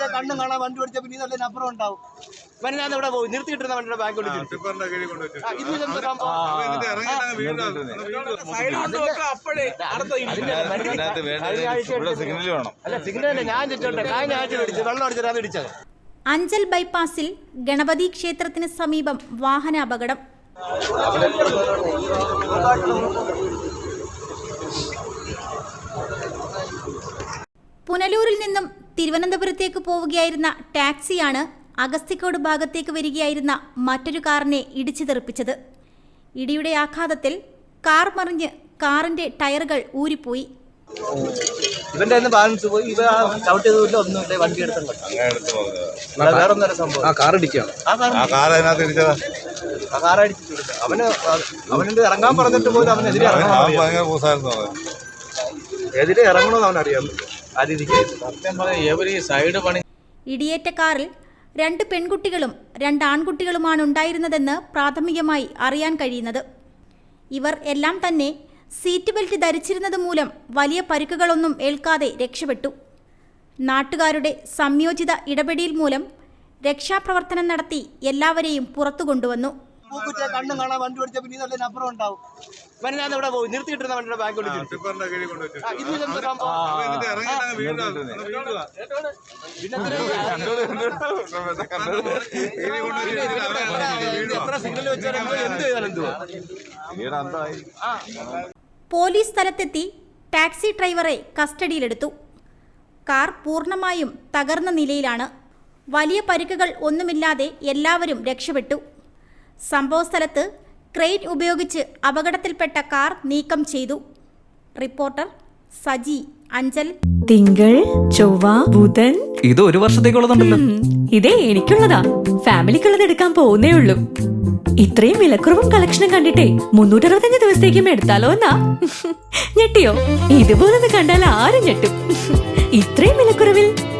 പൂക്കുറ്റിയെ കണ്ണും കാണാൻ വണ്ടി ഓടിച്ച പിന്നെ നല്ല അപ്പുറം ഉണ്ടാവും. വനിതാന്ന് ഇവിടെ പോയി? നിർത്തിയിട്ടിരുന്ന വണ്ടിയുടെ ബാങ്ക് അല്ല സിഗ്നൽ ഞാൻ ചുറ്റോട്ടെ കഴിഞ്ഞ ആഴ്ച പിടിച്ചു വെള്ളം അടിച്ചിട്ടാണ് ഇടിച്ചത് അഞ്ചൽ ബൈപ്പാസിൽ ഗണപതി ക്ഷേത്രത്തിന് സമീപം വാഹന അപകടം പുനലൂരിൽ നിന്നും തിരുവനന്തപുരത്തേക്ക് പോവുകയായിരുന്ന ടാക്സിയാണ് അഗസ്തിക്കോട് ഭാഗത്തേക്ക് വരികയായിരുന്ന മറ്റൊരു കാറിനെ ഇടിച്ചു തെറിപ്പിച്ചത്. ഇടിയുടെ ആഘാതത്തിൽ കാർ മറിഞ്ഞ് കാറിന്റെ ടയറുകൾ ഊരിപ്പോയി. ഇവന്റെ ബാലൻസ് പോയി. ഇവ ഒന്നും വണ്ടി വേറെ സംഭവം. ആ കാർ ആ കാർ ആ കാർ അതിനകത്ത് ഇടിച്ചതാ. ആ കാർ അടിച്ചിട്ട് കൊടുത്തു. അവന് അവനുണ്ട് ഇറങ്ങാൻ പറഞ്ഞിട്ട് പോലും അവനെതിരെ അവൻ ഇറങ്ങണം അവൻ ഭയങ്കര ആ രീതിക്ക് ഇടിയേറ്റ കാറിൽ രണ്ട് പെൺകുട്ടികളും രണ്ട് ആൺകുട്ടികളുമാണ് ഉണ്ടായിരുന്നതെന്ന് പ്രാഥമികമായി അറിയാൻ കഴിയുന്നത്. ഇവർ എല്ലാം തന്നെ സീറ്റ് ബെൽറ്റ് ധരിച്ചിരുന്നത് മൂലം വലിയ പരിക്കുകളൊന്നും ഏൽക്കാതെ രക്ഷപ്പെട്ടു. നാട്ടുകാരുടെ സംയോജിത ഇടപെടൽ മൂലം രക്ഷാപ്രവർത്തനം നടത്തി എല്ലാവരെയും പുറത്തു കൊണ്ടുവന്നു. കണ്ണും കാണാൻ വണ്ടി ഓടിച്ച പിന്നെ അപ്പുറം ഉണ്ടാവും. വനിതാന്ന് ഇവിടെ പോയി? നിർത്തിയിട്ടിരുന്ന വണ്ടിയുടെ ബാങ്ക് എത്ര സിഗ്നൽ വെച്ചാലും എന്ത് ചെയ്താലും എന്തുവാ? പോലീസ് സ്ഥലത്തെത്തി ടാക്സി ഡ്രൈവറെ കസ്റ്റഡിയിലെടുത്തു. കാർ പൂർണമായും തകർന്ന നിലയിലാണ്. വലിയ പരിക്കുകൾ ഒന്നുമില്ലാതെ എല്ലാവരും രക്ഷപ്പെട്ടു. സംഭവസ്ഥലത്ത് ക്രെയിൻ ഉപയോഗിച്ച് അപകടത്തിൽപ്പെട്ട കാർ നീക്കം ചെയ്തു. റിപ്പോർട്ടർ സജി അഞ്ചൽ. തിങ്കൾ ചൊവ്വ ബുധൻ. ഇത് ഒരു വർഷത്തേക്കുള്ളതുണ്ടല്ലോ. ഇതേ എനിക്കുള്ളതാ. ഫാമിലിക്കുള്ളത് എടുക്കാൻ പോകുന്നേ ഉള്ളൂ. ഇത്രയും വിലക്കുറവും കളക്ഷനും കണ്ടിട്ടേ മുന്നൂറ്ററുപത്തഞ്ച് ദിവസത്തേക്കും എടുത്താലോ എന്നാ? ഞെട്ടിയോ? ഇതുപോലൊന്ന് കണ്ടാൽ ആരും ഞെട്ടും. ഇത്രയും വിലക്കുറവിൽ